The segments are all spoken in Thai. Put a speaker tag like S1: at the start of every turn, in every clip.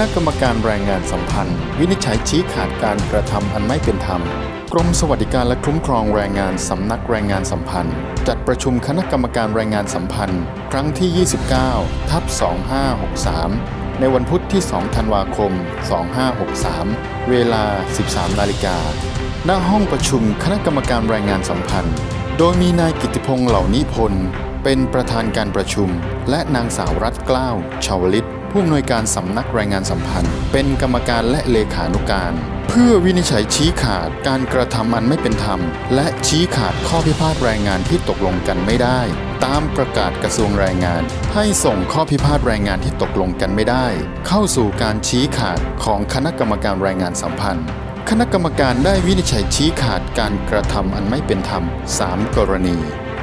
S1: ณะกรรมการแรงงานสัมพันธ์ วินิจฉัยชี้ขาดการกระทำอันไม่เป็นธรรม กรมสวัสดิการและคุ้มครองแรงงานสำนักแรงงานสัมพันธ์ จัดประชุมคณะกรรมการแรงงานสัมพันธ์ ครั้งที่ 29 ทับ 2563 ในวันพุธที่ 2 ธันวาคม 2563 เวลา 13 นาฬิกา ณ ห้องประชุมคณะกรรมการแรงงานสัมพันธ์ โดยมีนายกิติพงษ์เหล่านิพนธ์ เป็นประธานการประชุม และนางสาวรัตกล้าวชาวลิตผู้อำนวยการสำนักแรงงานสัมพันธ์ เป็นกรรมการและเลขานุการ เพื่อวินิจฉัยชี้ขาดการกระทำอันไม่เป็นธรรม และชี้ขาดข้อพิพาทแรงงานที่ตกลงกันไม่ได้ ตามประกาศกระทรวงแรงงาน ให้ส่งข้อพิพาทแรงงานที่ตกลงกันไม่ได้ เข้าสู่การชี้ขาดของคณะกรรมการแรงงานสัมพันธ์คณะกรรมการได้วินิจฉัยชี้ขาดการกระทำอันไม่เป็นธรรม 3 กรณี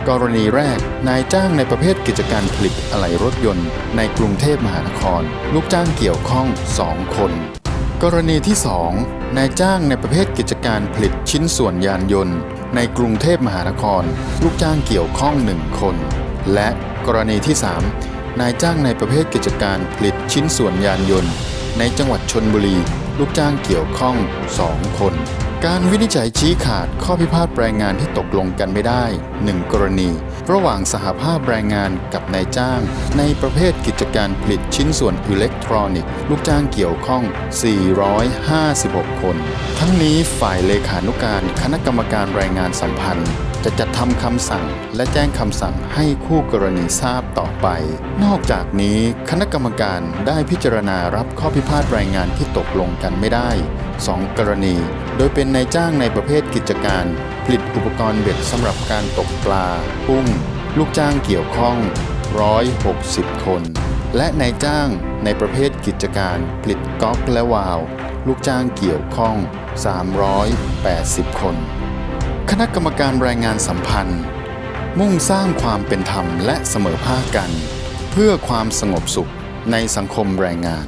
S1: กรณีแรก นายจ้างในประเภทกิจการผลิตอะไหล่รถยนต์ ในกรุงเทพมหานคร ลูกจ้างเกี่ยวข้อง 2 คน กรณีที่ 2 นายจ้างในประเภทกิจการผลิตชิ้นส่วนยานยนต์ ในกรุงเทพมหานคร ลูกจ้างเกี่ยวข้อง 1 คน และกรณีที่ 3 นายจ้างในประเภทกิจการผลิตชิ้นส่วนยานยนต์ ในจังหวัดชนบุรี ลูกจ้างเกี่ยวข้อง 2 คน การวินิจฉัยชี้ขาดข้อพิพาทแรงงานที่ตกลงกันไม่ได้ 1 กรณี ระหว่างสหภาพแรงงานกับนายจ้าง ในประเภทกิจการผลิตชิ้นส่วนอิเล็กทรอนิกส์ลูกจ้างเกี่ยวข้อง 456 คน ทั้งนี้ฝ่ายเลขานุการคณะกรรมการแรงงานสัมพันธ์ จะจัดทำคำสั่ง และแจ้งคำสั่งให้คู่กรณีทราบต่อไป นอกจากนี้คณะกรรมการได้พิจารณารับข้อพิพาทแรงงานที่ตกลงกันไม่ได้2 กรณี โดยเป็นนายจ้างในประเภทกิจการ ผลิตอุปกรณ์เบ็ดสำหรับการตกปลากุ้ง ลูกจ้างเกี่ยวข้อง 160 คน และนายจ้างในประเภทกิจการ ผลิตก๊อกและวาล์วลูกจ้างเกี่ยวข้อง 380 คน คณะกรรมการแรงงานสัมพันธ์ มุ่งสร้างความเป็นธรรมและเสมอภาคกัน เพื่อความสงบสุขในสังคมแรงงาน